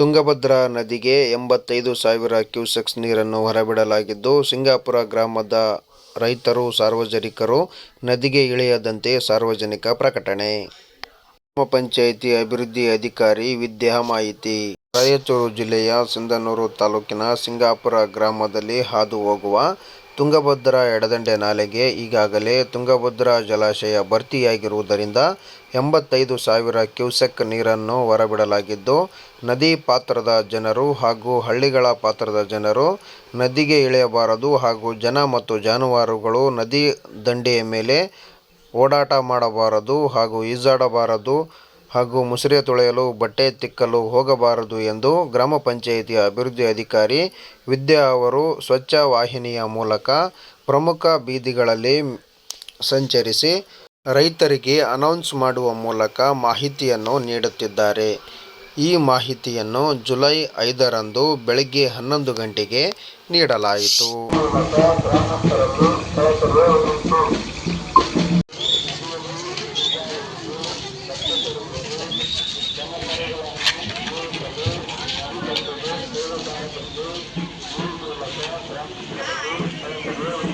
ತುಂಗಭದ್ರಾ ನದಿಗೆ ಎಂಬತ್ತೈದು ಸಾವಿರ ಕ್ಯೂಸೆಕ್ಸ್ ನೀರನ್ನು ಹೊರಬಿಡಲಾಗಿದ್ದು, ಸಿಂಗಾಪುರ ಗ್ರಾಮದ ರೈತರು, ಸಾರ್ವಜನಿಕರು ನದಿಗೆ ಇಳಿಯದಂತೆ ಸಾರ್ವಜನಿಕ ಪ್ರಕಟಣೆ. ಗ್ರಾಮ ಪಂಚಾಯಿತಿ ಅಭಿವೃದ್ಧಿ ಅಧಿಕಾರಿ ವಿದ್ಯಾ ಮಾಹಿತಿ. ರಾಯಚೂರು ಜಿಲ್ಲೆಯ ಸಿಂಧನೂರು ತಾಲೂಕಿನ ಸಿಂಗಾಪುರ ಗ್ರಾಮದಲ್ಲಿ ಹಾದು ಹೋಗುವ ತುಂಗಭದ್ರಾ ಎಡದಂಡೆ ನಾಲೆಗೆ ಈಗಾಗಲೇ ತುಂಗಭದ್ರಾ ಜಲಾಶಯ ಭರ್ತಿಯಾಗಿರುವುದರಿಂದ ಎಂಬತ್ತೈದು ಸಾವಿರ ಕ್ಯೂಸೆಕ್ ನೀರನ್ನು ಹೊರಬಿಡಲಾಗಿದ್ದು, ನದಿ ಪಾತ್ರದ ಜನರು ಹಾಗೂ ಹಳ್ಳಿಗಳ ಪಾತ್ರದ ಜನರು ನದಿಗೆ ಇಳಿಯಬಾರದು ಹಾಗೂ ಜನ ಮತ್ತು ಜಾನುವಾರುಗಳು ನದಿ ದಂಡೆಯ ಮೇಲೆ ಓಡಾಟ ಮಾಡಬಾರದು ಹಾಗೂ ಈಜಾಡಬಾರದು. ಹಾಗೂ ಮುಸುರೆ ತೊಳೆಯಲು, ಬಟ್ಟೆ ತಿಕ್ಕಲು ಹೋಗಬಾರದು ಎಂದು ಗ್ರಾಮ ಪಂಚಾಯಿತಿ ಅಭಿವೃದ್ಧಿ ಅಧಿಕಾರಿ ವಿದ್ಯಾ ಅವರು ಸ್ವಚ್ಛ ವಾಹಿನಿಯ ಮೂಲಕ ಪ್ರಮುಖ ಬೀದಿಗಳಲ್ಲಿ ಸಂಚರಿಸಿ ರೈತರಿಗೆ ಅನೌನ್ಸ್ ಮಾಡುವ ಮೂಲಕ ಮಾಹಿತಿಯನ್ನು ನೀಡುತ್ತಿದ್ದಾರೆ. ಈ ಮಾಹಿತಿಯನ್ನು ಜುಲೈ ಐದರಂದು ಬೆಳಗ್ಗೆ ಹನ್ನೊಂದು ಗಂಟೆಗೆ ನೀಡಲಾಯಿತು. Thank you.